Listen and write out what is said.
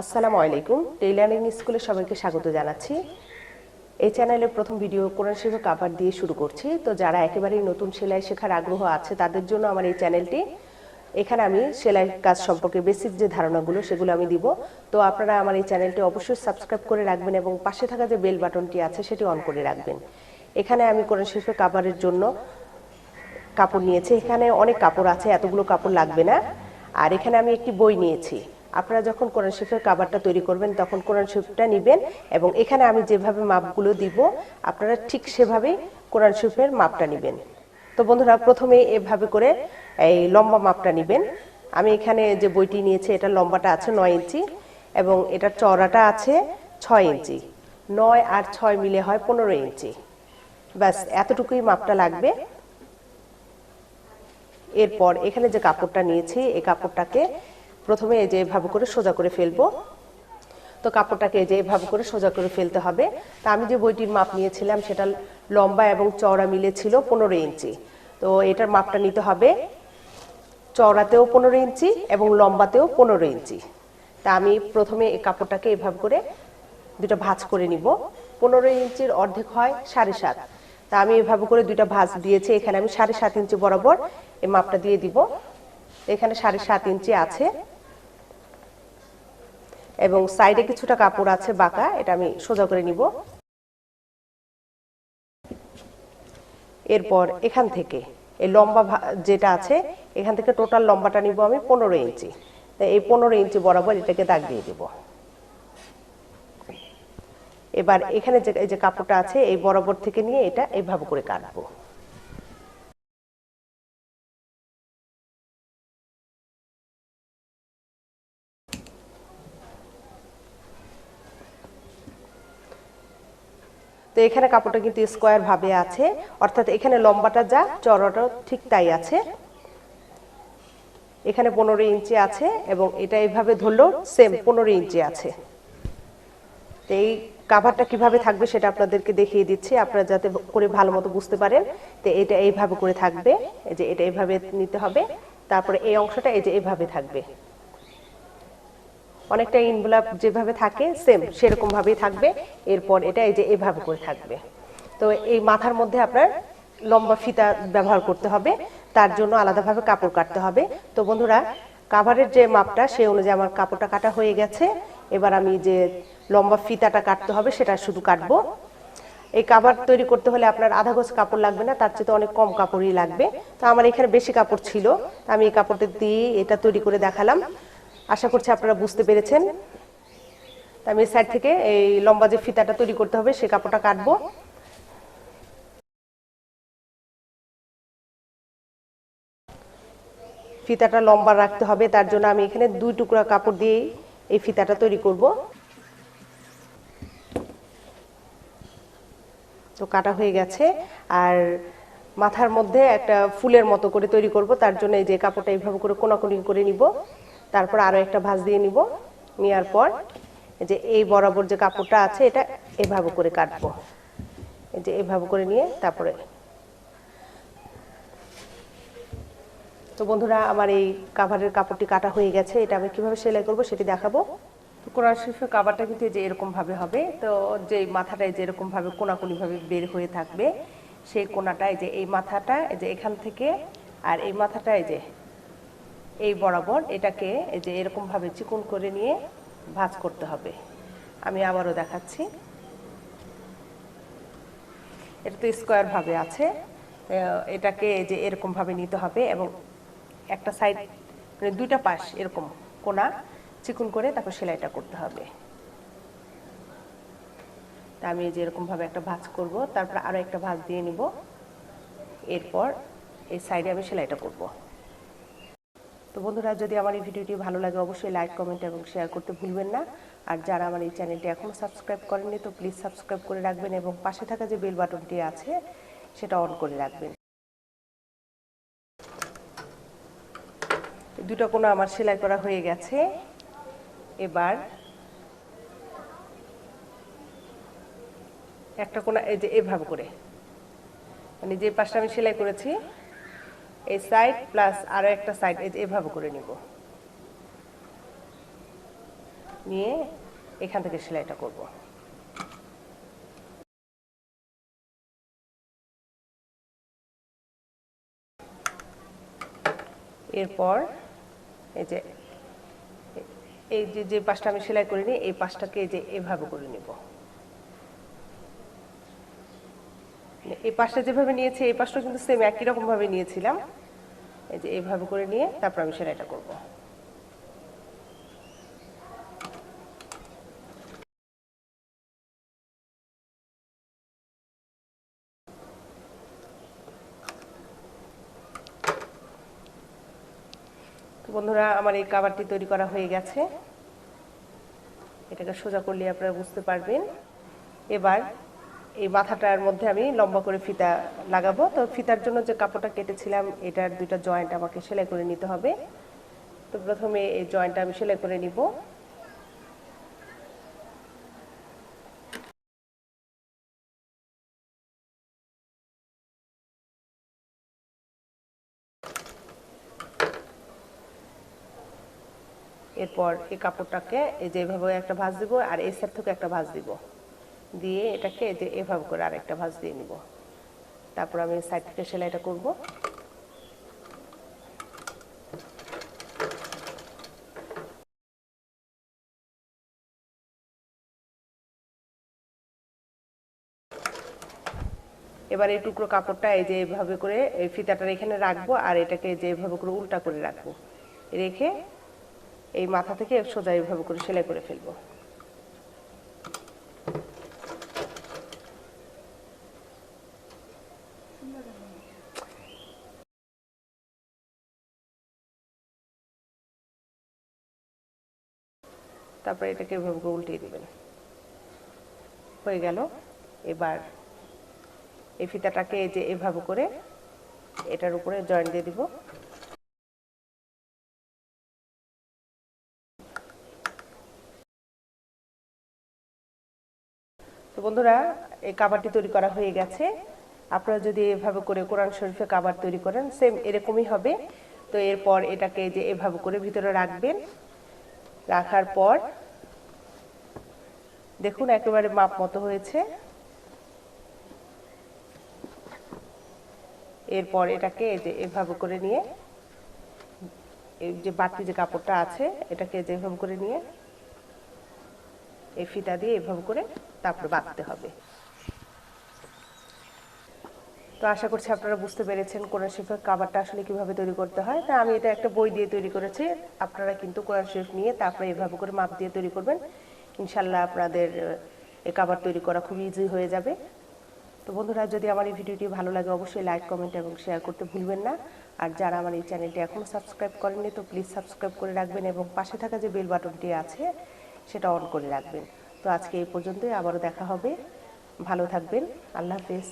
আসসালামু আলাইকুম। টেইলারিং স্কুলে সবাইকে স্বাগত জানাচ্ছি। এই চ্যানেলের প্রথম ভিডিও কোরআন শরীফ কাভার দিয়ে শুরু করছি। তো যারা একেবারেই নতুন সেলাই শেখার আগ্রহ আছে, তাদের জন্য আমার এই চ্যানেলটি। এখানে আমি সেলাই কাজ সম্পর্কে বেসিক যে ধারণাগুলো, সেগুলো আমি দিব। তো আপনারা আমার এই চ্যানেলটি অবশ্যই সাবস্ক্রাইব করে রাখবেন এবং পাশে থাকা যে বেল বাটনটি আছে, সেটি অন করে রাখবেন। এখানে আমি কোরআন শরীফের কাভারের জন্য কাপড় নিয়েছি। এখানে অনেক কাপড় আছে, এতগুলো কাপড় লাগবে না। আর এখানে আমি একটি বই নিয়েছি। আপনারা যখন কোরআন শরীফের কাবারটা তৈরি করবেন, তখন কোরআন শরীফটা নেবেন এবং এখানে আমি যেভাবে মাপগুলো দিব, আপনারা ঠিক সেভাবেই কোরআন শরীফের মাপটা নেবেন। তো বন্ধুরা, প্রথমে এভাবে করে এই লম্বা মাপটা নেবেন। আমি এখানে যে বইটি নিয়েছি, এটা লম্বাটা আছে নয় ইঞ্চি এবং এটার চওড়াটা আছে ছয় ইঞ্চি। নয় আর ছয় মিলে হয় পনেরো ইঞ্চি। ব্যাস, এতটুকুই মাপটা লাগবে। এরপর এখানে যে কাপড়টা নিয়েছি, এই কাপড়টাকে প্রথমে এই যে এভাবে করে সোজা করে ফেলব। তো কাপড়টাকে এই যে এভাবে করে সোজা করে ফেলতে হবে। তা আমি যে বইটির মাপ নিয়েছিলাম, সেটা লম্বা এবং চওড়া মিলে ছিল পনেরো ইঞ্চি। তো এটার মাপটা নিতে হবে। চওড়াতেও পনেরো ইঞ্চি এবং লম্বাতেও পনেরো ইঞ্চি। তা আমি প্রথমে এই কাপড়টাকে এভাবে করে দুটো ভাঁজ করে নিব। পনেরো ইঞ্চির অর্ধেক হয় সাড়ে সাত। তা আমি এভাবে করে দুইটা ভাঁজ দিয়েছি। এখানে আমি সাড়ে সাত ইঞ্চি বরাবর এই মাপটা দিয়ে দিব। এখানে সাড়ে সাত ইঞ্চি আছে। এবং সাইডে কিছুটা কাপড় আছে বাঁকা, এটা আমি সোজা করে নিব। এরপর এখান থেকে, এই লম্বা যেটা আছে, এখান থেকে টোটাল লম্বাটা নিব আমি পনেরো ইঞ্চি। এই পনেরো ইঞ্চি বরাবর এটাকে দাগ দিয়ে দিব। এবার এখানে যে, এই যে কাপড়টা আছে, এই বরাবর থেকে নিয়ে এটা এইভাবে করে কাটবো। এখানে কাপড়টা কিন্তু স্কোয়ার ভাবে আছে, অর্থাৎ এখানে লম্বাটা যা চড়াটাও ঠিক তাই আছে। এখানে পনেরো ইঞ্চি আছে এবং এটা এইভাবে ধরলেও সেম পনেরো ইঞ্চি আছে। তো এই কাভারটা কীভাবে থাকবে সেটা আপনাদেরকে দেখিয়ে দিচ্ছি, আপনারা যাতে করে ভালো মতো বুঝতে পারেন। তো এটা এইভাবে করে থাকবে, এই যে এটা এইভাবে নিতে হবে, তারপরে এই অংশটা এই যে এইভাবে থাকবে। অনেকটা ইনভেলাপ যেভাবে থাকে সেম সেরকম ভাবেই থাকবে। এরপর এটা এই যে এভাবে করে থাকবে। তো এই মাথার মধ্যে আপনার লম্বা ফিতা ব্যবহার করতে হবে। তার জন্য আলাদাভাবে কাপড় কাটতে হবে। তো বন্ধুরা কাভারের যে মাপটা সেই অনুযায়ী আমার কাপড়টা কাটা হয়ে গেছে। এবার আমি যে লম্বা ফিতাটা কাটতে হবে, সেটা শুধু কাটবো। এই কাভার তৈরি করতে হলে আপনার আধা গোছ কাপড় লাগবে না, তার চেয়ে অনেক কম কাপড়ই লাগবে। তো আমার এখানে বেশি কাপড় ছিল। আমি এই কাপড়টা দিয়ে এটা তৈরি করে দেখালাম। আশা করছি আপনারা বুঝতে পেরেছেন। আমি সাইড থেকে এই লম্বা যে ফিতাটা তৈরি করতে হবে, সে কাপড়টা কাটবো। ফিতাটা লম্বা রাখতে হবে, তার জন্য আমি এখানে দুই টুকরা কাপড় দিয়ে এই ফিতাটা তৈরি করব। তো কাটা হয়ে গেছে, আর মাথার মধ্যে একটা ফুলের মতো করে তৈরি করব, তার জন্য এই যে কাপড়টা এইভাবে করে কোনাকুনি করে নিব। তারপর আরও একটা ভাঁজ দিয়ে নিব। নেওয়ার পর যে এই বরাবর যে কাপড়টা আছে, এটা এভাবে করে কাটবো। এই যে এভাবে করে নিয়ে তারপরে তো বন্ধুরা, আমার এই কাভারের কাপড়টি কাটা হয়ে গেছে। এটা আমি কীভাবে সেলাই করব সেটি দেখাবো। তো কোরআন শরীফের কাভারটা কিন্তু যে এরকম ভাবে হবে। তো যে মাথাটা এই যে এরকম ভাবে, কোনাকুনি ভাবে বের হয়ে থাকবে, সেই কোনাটা এই যে, এই মাথাটা যে এখান থেকে, আর এই মাথাটা এই যে এই বরাবর এটাকে এই যে এরকম ভাবে চিকন করে নিয়ে ভাঁজ করতে হবে। আমি আবারও দেখাচ্ছি। এটা তো স্কোয়ার ভাবে আছে এটাকে যে এরকম ভাবে নিতে হবে এবং একটা সাইড মানে দুইটা পাশ এরকম কোনা চিকুন করে তারপর সেলাইটা করতে হবে। তা আমি যে এরকম ভাবে একটা ভাঁজ করব, তারপর আরও একটা ভাঁজ দিয়ে নিব। এরপর এই সাইডে আমি সেলাইটা করব। তো বন্ধুরা, যদি আমার এই ভিডিওটি ভালো লাগে, অবশ্যই লাইক কমেন্ট এবং শেয়ার করতে ভুলবেন না। আর যারা আমার এই চ্যানেলটি এখনও সাবস্ক্রাইব করেননি, তো প্লিজ সাবস্ক্রাইব করে রাখবেন এবং পাশে থাকা যে বেল বাটনটি আছে, সেটা অন করে রাখবেন। দুটো কোনো আমার সেলাই করা হয়ে গেছে। এবার একটা কোনা এই যে এভাবে করে মানে যে পাশটা আমি সেলাই করেছি এই সাইড প্লাস আরও একটা সাইড এভাবে করে নিব। নিয়ে এখান থেকে সেলাইটা করব। এরপর এই যে এই যে যে পাশটা আমি সেলাই করে নিই এই পাশটাকে যে এভাবে করে নিব। এই পাশটা যেভাবে নিয়েছি, এই পাশটা কিন্তু সেম একই রকম ভাবে নিয়েছিলাম। এই যে এইভাবে করে নিয়ে তারপর আমি সেলাইটা করব। বন্ধুরা, আমার এই কাবারটি তৈরি করা হয়ে গেছে। এটাকে সোজা করলে আপনারা বুঝতে পারবেন। এবার এই মাথাটার মধ্যে আমি লম্বা করে ফিতা লাগাবো। তো ফিতার জন্য যে কাপড়টা কেটেছিলাম, এটার দুইটা জয়েন্ট আমাকে সেলাই করে নিতে হবে। তো প্রথমে এই জয়েন্টটা আমি সেলাই করে নিব। এরপর এই কাপড়টাকে এই যেভাবে একটা ভাঁজ দিব, আর এই সাইড থেকে একটা ভাঁজ দিব। দিয়ে এটাকে যে এভাবে করে আরেকটা ভাঁজ দিয়ে নিব। তারপর আমি সাইড থেকে সেলাইটা করব। এবার এই টুকরো কাপড়টা এই যে এভাবে করে এই ফিতাটার এখানে রাখব আর এটাকে যে এভাবে করে উল্টা করে রাখব। রেখে এই মাথা থেকে সোজা এইভাবে করে সেলাই করে ফেলব। তারপরে এটাকে এভাবে উল্টিয়ে দিবেন। হয়ে গেল। এবার এই ফিতাটাকে যে এভাবে করে এটার উপরে জয়েন দিয়ে দিব। তো বন্ধুরা, এই কাবারটি তৈরি করা হয়ে গেছে। আপনারা যদি এভাবে করে কোরআন শরীফে কাবার তৈরি করেন সেম এরকমই হবে। তো এরপর এটাকে যে এভাবে করে ভিতরে রাখবেন। রাখার পর, দেখুন একেবারে মাপ মতো হয়েছে। এরপর এটাকে যে এভাবে করে নিয়ে, এই যে বাড়তি যে কাপড়টা আছে, এটাকে যে যেভাবে করে নিয়ে, এই ফিতা দিয়ে এভাবে করে তারপরে বাঁধতে হবে। তো আশা করছি আপনারা বুঝতে পেরেছেন কোরআন শরীফের কাবারটা আসলে কীভাবে তৈরি করতে হয়। তা আমি এটা একটা বই দিয়ে তৈরি করেছি। আপনারা কিন্তু কোরআন শরীফ নিয়ে তারপরে এভাবে করে মাপ দিয়ে তৈরি করবেন। ইনশাল্লাহ আপনাদের এই কাবার তৈরি করা খুব ইজি হয়ে যাবে। তো বন্ধুরা, যদি আমার এই ভিডিওটি ভালো লাগে, অবশ্যই লাইক কমেন্ট এবং শেয়ার করতে ভুলবেন না। আর যারা আমার এই চ্যানেলটি এখনও সাবস্ক্রাইব করেননি, তো প্লিজ সাবস্ক্রাইব করে রাখবেন এবং পাশে থাকা যে বেল বাটনটি আছে, সেটা অন করে রাখবেন। তো আজকে এই পর্যন্তই, আবারও দেখা হবে। ভালো থাকবেন। আল্লাহ হাফেজ।